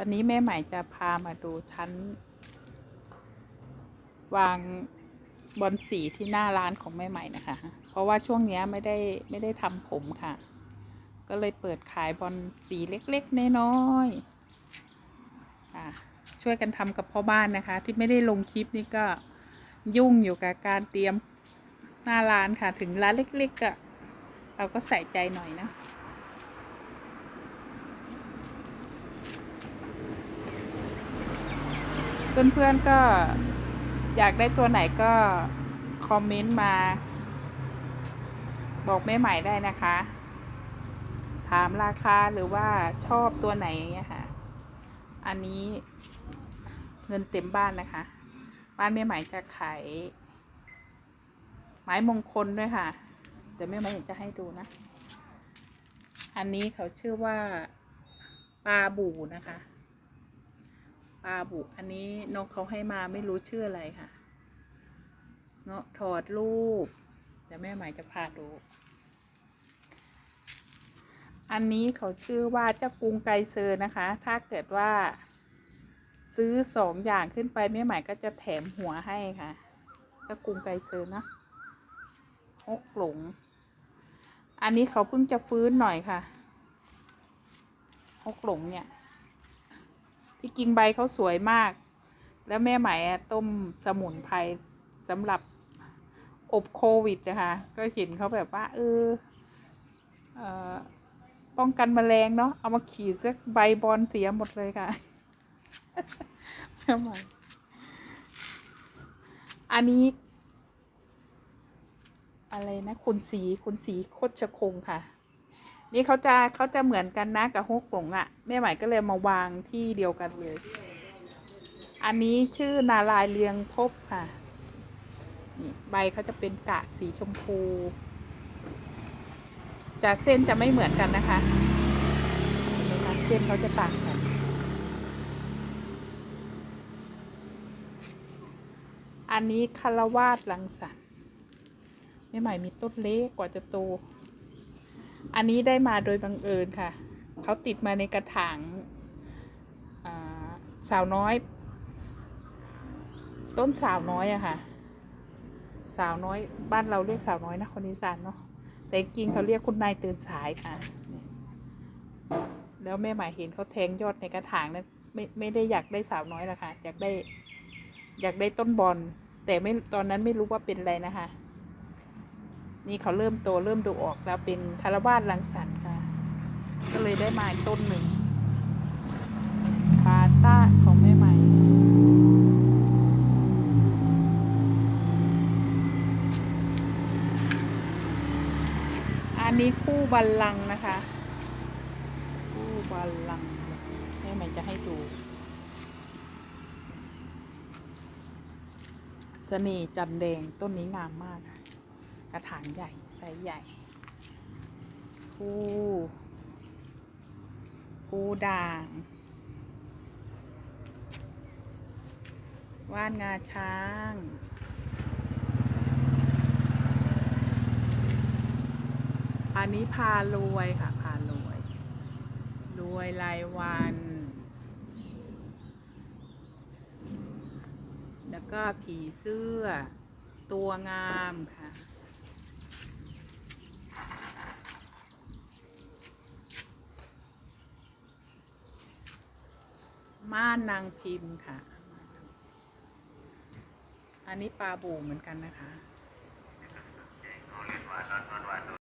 วันนี้แม่ใหม่จะพามาดูชั้น วางบอลสีที่หน้าร้านของแม่ใหม่นะคะ เพราะว่าช่วงนี้ไม่ได้ไม่ได้ทำผมค่ะ ก็เลยเปิดขายบอลสีเล็กๆน้อยๆค่ะช่วยกันทำกับพ่อบ้านนะคะ ที่ไม่ได้ลงคลิปนี่ก็ยุ่งอยู่กับการเตรียมหน้าร้านค่ะ ถึงร้านเล็กๆอะเราก็ใส่ใจหน่อยนะ เพื่อนๆก็อยากได้ตัวไหนก็คอมเมนต์มา บอกแม่ใหม่ได้นะคะ ถามราคาหรือว่าชอบตัวไหนอย่างเงี้ยค่ะ อันนี้เงินเต็มบ้านนะคะ บ้านแม่ใหม่จะขายไม้มงคลด้วยค่ะเดี๋ยวแม่ใหม่จะให้ดูนะ อันนี้เขาชื่อว่าปลาบูนะคะ ปลาบุ อันนี้นกเขาให้มาไม่รู้ชื่ออะไรค่ะ เงาะถอดรูปเดี๋ยวแม่หม่จะพาดู อันนี้เขาชื่อว่าเจ้ากุงไกเซอร์นะคะ ถ้าเกิดว่า ซื้อสองอย่างขึ้นไปแม่หม่ก็จะแถมหัวให้ค่ะเจ้ากุงไกเซอร์นะฮกหลง อันนี้เขาเพิ่งจะฟื้นหน่อยค่ะฮกหลงเนี่ย ที่กิ่งใบเขาสวยมาก แล้วแม่ไหมต้มสมุนไพรสำหรับอบโควิดนะคะ ก็เห็นเขาแบบว่า เออเออป้องกันแมลงเนาะเอามาขีดสักใบบอลเสียหมดเลยค่ะแม่ไหมอันนี้ อะไรนะคุณสีคุณสีโคชคงค่ะ นี่เขาจะเขาจะเหมือนกันนะกับฮกหลงอะ่ะแม่ใหม่ก็เลยมาวางที่เดียวกันเลย อันนี้ชื่อนารายเลียงพบค่ะนี่ใบเขาจะเป็นกะสีชมพูจะเส้นจะไม่เหมือนกันนะคะเห็นไหมคะเส้นเขาจะต่างกัน อันนี้คารวาสลังสรรค์แม่ใหม่มีต้นเล็กกว่าจะโต อันนี้ได้มาโดยบังเอิญค่ะ เขาติดมาในกระถางาสาวน้อย ต้นสาวน้อยอะค่ะ สาวน้อยบ้านเราเรียกสาวน้อยนะคนอีสานเนาะแต่จริงเขาเรียกคุณนายตื่นสายค่ะ แล้วแม่หมายเห็นเขาแทงยอดในกระถางนะไม่ไม่ได้อยากได้สาวน้อยละค่ะอยากได้ อยากได้ต้นบอลแต่ไม่ตอนนั้นไม่รู้ว่าเป็นอะไรนะคะ นี่เขาเริ่มโตเริ่มดูออกแล้วเป็นคารวาสลังสรรค์ค่ะ ก็เลยได้มาต้นหนึ่งปาต้าของแม่ใหม่อันนี้คู่บัลลังนะคะ คู่บัลลังแม่ใหม่จะให้ดูเสน่ห์จันแดงต้นนี้งามมากค่ะ กระถางใหญ่ไซส์ใหญ่ผู้ผู้ด่าง ว่านงาช้างอันนี้พารวยค่ะ พารวย รวยรายวัน แล้วก็ผีเสื้อ ตัวงามค่ะ ม่านนางพิมพ์ค่ะ อันนี้ปลาบูเหมือนกันนะคะ